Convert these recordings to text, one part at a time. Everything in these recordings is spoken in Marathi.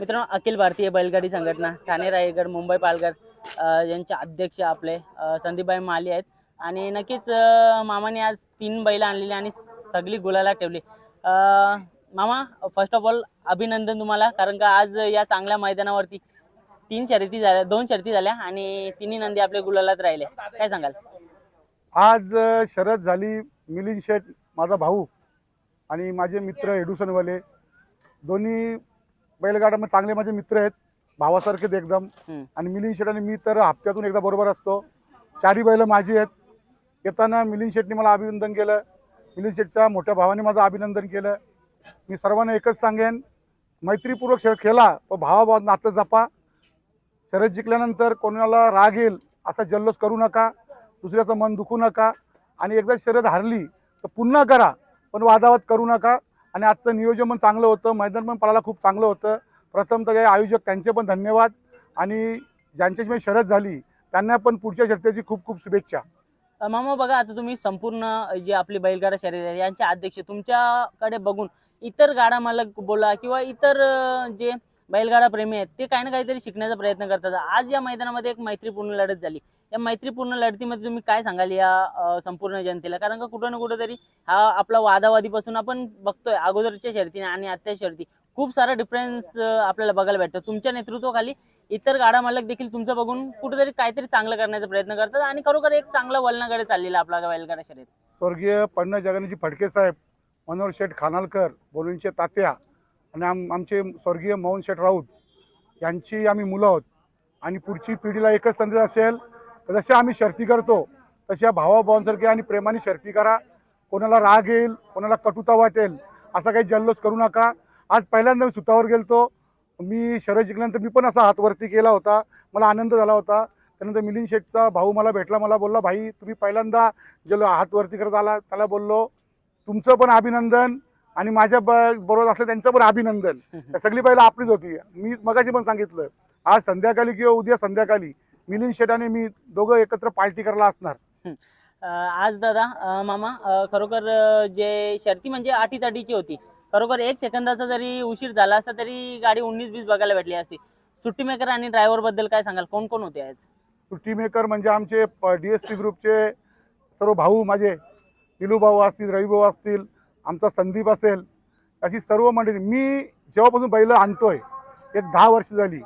मित्रांनो अखिल भारतीय बैलगाडी संघटना ठाणे रायगड मुंबई पालघर यांचे अध्यक्ष आपले संदीपबाई संदीपभाई माली आहेत. आणि नक्कीच मामाने आज तीन बैल आणलेली आणि सगळी गुलाला ठेवली. मामा फर्स्ट ऑफ ऑल अभिनंदन तुम्हाला कारण का आज या चांगल्या मैदानावरती तीन शर्यती झाल्या दोन शर्यती झाल्या आणि तिन्ही नंदी आपल्या गुलालात राहिले. काय सांगाल? आज शरद झाली मिलिंद शेठ माझा भाऊ आणि माझे मित्र एडुसनवाले. दोन्ही बैलगाड्यामध्ये चांगले माझे मित्र आहेत. भावासारखेच एकदम. आणि मिलिंद शेठ आणि मी तर हप्त्यातून एकदा बरोबर असतो. चारी बैल माझी आहेत. येताना मिलिंद शेठने मला अभिनंदन केलं. मिलिंद शेठच्या मोठ्या भावाने माझं अभिनंदन केलं. मी सर्वांना एकच सांगेन मैत्रीपूर्वक खेळ खेळा तो भावाभावात नातं जपा. शरद जिंकल्यानंतर कोणाला राग येईल असा जल्लोष करू नका. दुसऱ्याचं मन दुखू नका. आणि एकदा शर्यत हारली तर पुन्हा करा पण वादावाद करू नका. आणि आजचं नियोजन पण चांगलं होतं मैदान पण पळाला खूप चांगलं होतं. प्रथमतः काही आयोजक त्यांचे पण धन्यवाद. आणि ज्यांच्याशी शरद झाली त्यांना पण पुढच्या शर्यतीची खूप खूप शुभेच्छा. मामा बघा आता तुम्ही संपूर्ण जे आपली बैलगाडा शर्यत आहे यांचे अध्यक्ष तुमच्याकडे बघून इतर गाडा मालक बोला किंवा इतर जे बैलगाडा प्रेमी आहेत ते काही ना काहीतरी शिकण्याचा प्रयत्न करतात. आज या मैदानामध्ये एक मैत्रीपूर्ण लढत झाली. या मैत्रीपूर्ण लढतीमध्ये तुम्ही काय सांगाल या संपूर्ण जनतेला? कारण का कुठं ना कुठंतरी हा आपला वादावादीपासून आपण बघतोय अगोदरच्या शर्तीने आणि आत्ताच्या शर्ती. खूप सारा डिफरन्स आपल्याला बघायला भेटतो. तुमच्या नेतृत्वाखाली इतर गाडा मालक देखील तुमचं बघून कुठेतरी काहीतरी चांगलं करण्याचा प्रयत्न करतात आणि खरोखर एक चांगला वलनाकडे चाललेला आपला बैलगाडा शर्यत. स्वर्गीय पन्ना जगन्नाथजी फडके साहेब मनोहर शेठ खानालकर बोलूंचे तात्या आणि आम आमचे स्वर्गीय मोहन शेठ राऊत यांची आम्ही मुलं आहोत. आणि पुढची पिढीला एकच संदेश असेल तर जसे आम्ही शर्ती करतो तशा भावाभावांसारखे आणि प्रेमाने शर्ती करा. कोणाला राग येईल कोणाला कटुता वाटेल असा काही जल्लोष करू नका. आज पहिल्यांदा मी सुतावर गेलतो. मी शरद जिंकल्यानंतर मी पण असा हातवरती केला होता. मला आनंद झाला होता. त्यानंतर मिलिंद शेठचा भाऊ मला भेटला. मला बोलला भाई तुम्ही पहिल्यांदा गेलो हातवरती करत आला त्याला बोललो तुमचं पण अभिनंदन. आणि माझ्या बरोबर असलं त्यांचं पण अभिनंदन. सगळी पहिला आपलीच होती. मी मगाशी पण सांगितलं आज संध्याकाळी किंवा उद्या संध्याकाळी मिलिंद शेठ आणि मी दोघं एकत्र पार्टी करायला असणार. आज दादा मामा खरोखर जे शर्ती म्हणजे आठी ताटीची होती. खरोखर एक सेकंदाचा जरी उशीर झाला असता तरी गाडी उन्नीस बीस बघायला भेटली असती. सुट्टी मेकर आणि ड्रायव्हरबद्दल काय सांगाल? कोण कोण होते आज? सुट्टी मेकर म्हणजे आमचे डी एस टी ग्रुपचे सर्व भाऊ माझे. पिलू भाऊ असतील रवी भाऊ असतील आमचा संदीप असेल अशी सर्व मंडळी मी जेव्हापासून बैल आहे एक दहा वर्ष झाली.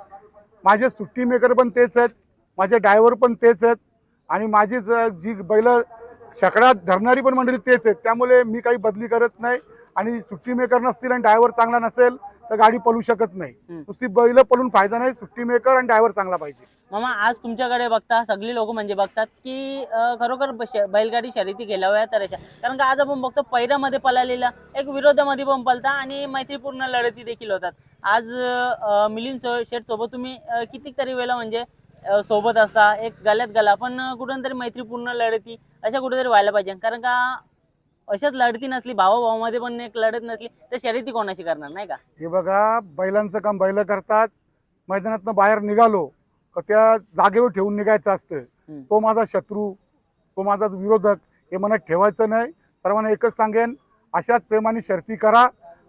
माझे सुट्टी मेकर पण तेच आहेत माझे ड्रायव्हर पण तेच आहेत आणि माझी ज- जी बैल शकडात धरणारी पण मंडळी तेच आहेत. त्यामुळे मी काही बदली करत नाही आणि सुट्टी मेकर नसतील आणि ड्रायव्हर चांगला नसेल तर गाडी पळू शकत नाही. नुसती बैल पळून फायदा नाही सुट्टी मेकर आणि ड्रायव्हर चांगला पाहिजे. मामा आज तुमच्याकडे बघता सगळी लोक म्हणजे बघतात की अ, खरोखर ब- श- बैलगाडी शर्यती गेल्या तर अशा. कारण का आज आपण बघतो पैऱ्यामध्ये पळालेला एक विरोधामध्ये पण पळता आणि मैत्रीपूर्ण लढती देखील होतात. आज अ, मिलिंद सो शेठ सोबत तुम्ही अ, कितीतरी वेळा म्हणजे अ, सोबत असता एक गल्यात गला पण कुठून तरी मैत्रीपूर्ण लढती अशा कुठेतरी व्हायला पाहिजे. कारण का अशाच लढती नसली भावाभावामध्ये पण एक लढत नसली तर शर्यती कोणाशी करणार नाही का? हे बघा बैलांचं काम बैल करतात मैदानातनं बाहेर निघालो का त्या जागेवर ठेवून निघायचं असतं. तो माझा शत्रू तो माझा विरोधक हे मनात ठेवायचं नाही. सर्वांना एकच सांगेन अशाच प्रेमाने शर्ती करा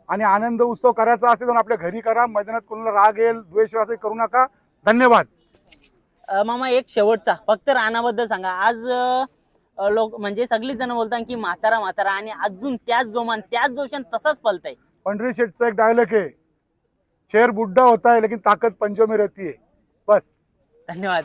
आणि आनंद उत्सव करायचा असेल तर आपल्या घरी करा. मैदानात कोणाला राग येईल द्वेष असं करू नका. धन्यवाद. अ, मामा एक शेवटचा फक्त रानाबद्दल सांगा. आज अ, लोक म्हणजे सगळीच जण बोलतात की म्हातारा म्हातारा आणि अजून त्याच जोमान त्याच जोशान तसाच पलताय. पंढरी शेठचा एक डायलॉग आहे. शेर बुड्ढा होता है लेकिन ताकद पंजों में रहती है बस. धन्यवाद.